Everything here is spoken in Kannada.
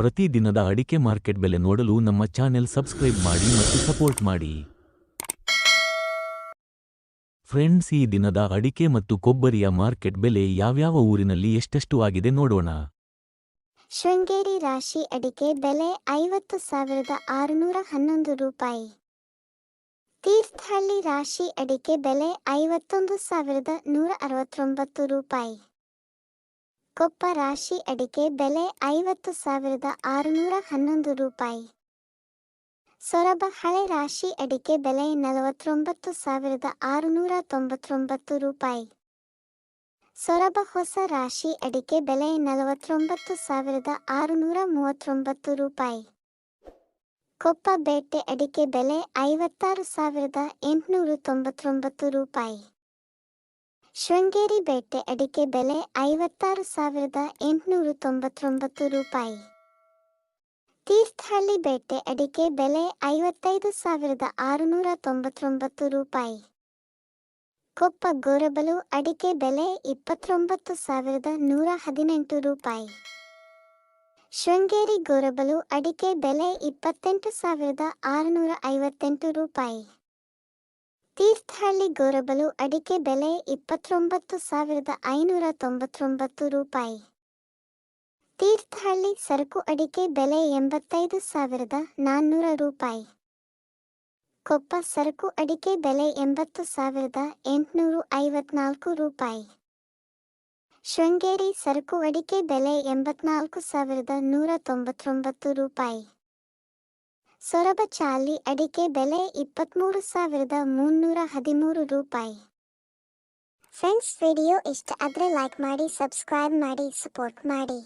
ಪ್ರತಿದಿನದ ಅಡಿಕೆ ಮಾರ್ಕೆಟ್ ಬೆಲೆ ನೋಡಲು ನಮ್ಮ ಚಾನೆಲ್ ಸಬ್ಸ್ಕ್ರೈಬ್ ಮಾಡಿ ಮತ್ತು ಸಪೋರ್ಟ್ ಮಾಡಿ. ಫ್ರೆಂಡ್ಸ್, ಈ ದಿನದ ಅಡಿಕೆ ಮತ್ತು ಕೊಬ್ಬರಿಯ ಮಾರ್ಕೆಟ್ ಬೆಲೆ ಯಾವ್ಯಾವ ಊರಿನಲ್ಲಿ ಎಷ್ಟೆಷ್ಟು ಆಗಿದೆ ನೋಡೋಣ. ಶೃಂಗೇರಿ ರಾಶಿ ಅಡಿಕೆ ಬೆಲೆ ಐವತ್ತು ಸಾವಿರದ ಆರುನೂರ ಹನ್ನೊಂದು ರೂಪಾಯಿ. ತೀರ್ಥಹಳ್ಳಿ ರಾಶಿ ಅಡಿಕೆ ಬೆಲೆ ಐವತ್ತೊಂದು ಸಾವಿರದ ನೂರ ಅರವತ್ತೊಂಬತ್ತು ರೂಪಾಯಿ. ಕೊಪ್ಪ ರಾಶಿ ಅಡಿಕೆ ಬೆಲೆ ಐವತ್ತು ಸಾವಿರದ ಆರುನೂರ ಹನ್ನೊಂದು ರೂಪಾಯಿ. ಸೊರಬ ಹಳೆ ರಾಶಿ ಅಡಿಕೆ ಬೆಲೆ ನಲವತ್ತೊಂಬತ್ತು ಸಾವಿರದ ಆರುನೂರ ತೊಂಬತ್ತೊಂಬತ್ತು ರೂಪಾಯಿ. ಸೊರಬ ಹೊಸ ರಾಶಿ ಅಡಿಕೆ ಬೆಲೆ ನಲವತ್ತೊಂಬತ್ತು ಸಾವಿರದ ಆರುನೂರ ಮೂವತ್ತೊಂಬತ್ತು ರೂಪಾಯಿ. ಕೊಪ್ಪ ಬೇಟೆ ಅಡಿಕೆ ಬೆಲೆ ಐವತ್ತಾರು ಸಾವಿರದ ಎಂಟುನೂರ ತೊಂಬತ್ತೊಂಬತ್ತು ರೂಪಾಯಿ. ಶೃಂಗೇರಿ ಬೇಟೆ ಅಡಿಕೆ ಬೆಲೆ ಐವತ್ತಾರು ಸಾವಿರದ ಎಂಟುನೂರ ತೊಂಬತ್ತೊಂಬತ್ತು ರೂಪಾಯಿ. ತೀರ್ಥಹಳ್ಳಿ ಬೇಟೆ ಅಡಿಕೆ ಬೆಲೆ ಐವತ್ತೈದು ಸಾವಿರದ ಆರುನೂರ ತೊಂಬತ್ತೊಂಬತ್ತು ರೂಪಾಯಿ. ಕೊಪ್ಪ ಗೋರಬಲು ಅಡಿಕೆ ಬೆಲೆ ಇಪ್ಪತ್ತೊಂಬತ್ತು ಸಾವಿರದ ನೂರ ಹದಿನೆಂಟು ರೂಪಾಯಿ. ಶೃಂಗೇರಿ ಗೋರಬಲು ಅಡಿಕೆ ಬೆಲೆ ಇಪ್ಪತ್ತೆಂಟು ಸಾವಿರದ ಆರುನೂರ ಐವತ್ತೆಂಟು ರೂಪಾಯಿ. ತೀರ್ಥಹಳ್ಳಿ ಗೋರಬಲು ಅಡಿಕೆ ಬೆಲೆ ಇಪ್ಪತ್ತೊಂಬತ್ತು ಸಾವಿರದ ಐನೂರ ತೊಂಬತ್ತೊಂಬತ್ತು ರೂಪಾಯಿ. ತೀರ್ಥಹಳ್ಳಿ ಸರಕು ಅಡಿಕೆ ಬೆಲೆ ಎಂಬತ್ತೈದು ಸಾವಿರದ ನಾನ್ನೂರ ರೂಪಾಯಿ. ಕೊಪ್ಪ ಸರಕು ಅಡಿಕೆ ಬೆಲೆ ಎಂಬತ್ತು ಸಾವಿರದ ಎಂಟುನೂರು ಐವತ್ನಾಲ್ಕು ರೂಪಾಯಿ. ಶೃಂಗೇರಿ ಸರಕು ಅಡಿಕೆ ಬೆಲೆ ಎಂಬತ್ನಾಲ್ಕು ಸಾವಿರದ ನೂರ ತೊಂಬತ್ತೊಂಬತ್ತು ರೂಪಾಯಿ. ಸೊರಬ ಚಾಲಿ ಅಡಿಕೆ ಬೆಲೆ ಇಪ್ಪತ್ತ್ಮೂರು ಸಾವಿರದ ಮುನ್ನೂರ ಹದಿಮೂರು ರೂಪಾಯಿ. ಫ್ರೆಂಡ್ಸ್, ವಿಡಿಯೋ ಇಷ್ಟ ಆದರೆ ಲೈಕ್ ಮಾಡಿ ಸಬ್ಸ್ಕ್ರೈಬ್ ಮಾಡಿ ಸಪೋರ್ಟ್ ಮಾಡಿ.